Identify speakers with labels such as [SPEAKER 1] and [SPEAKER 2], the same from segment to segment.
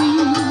[SPEAKER 1] Thank you.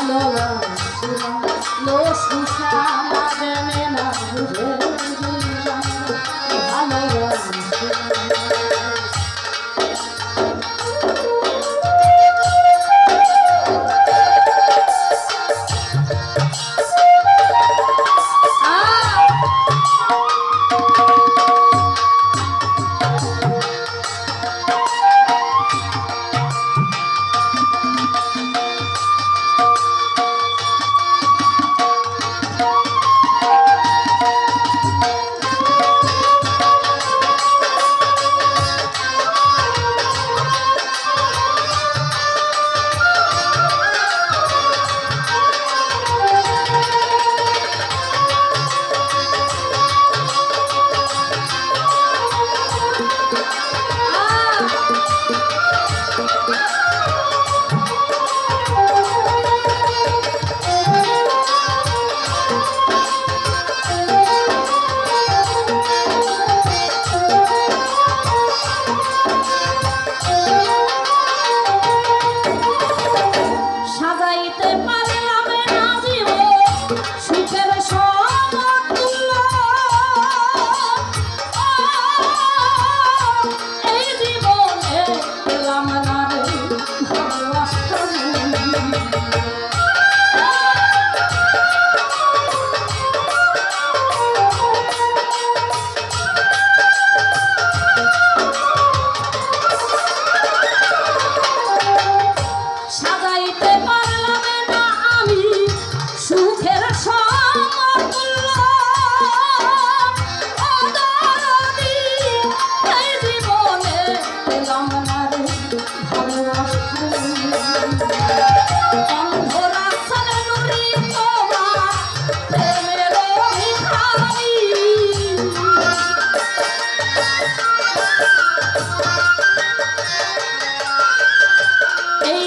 [SPEAKER 1] ভালোবাসা লো সুখা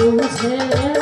[SPEAKER 1] বুঝে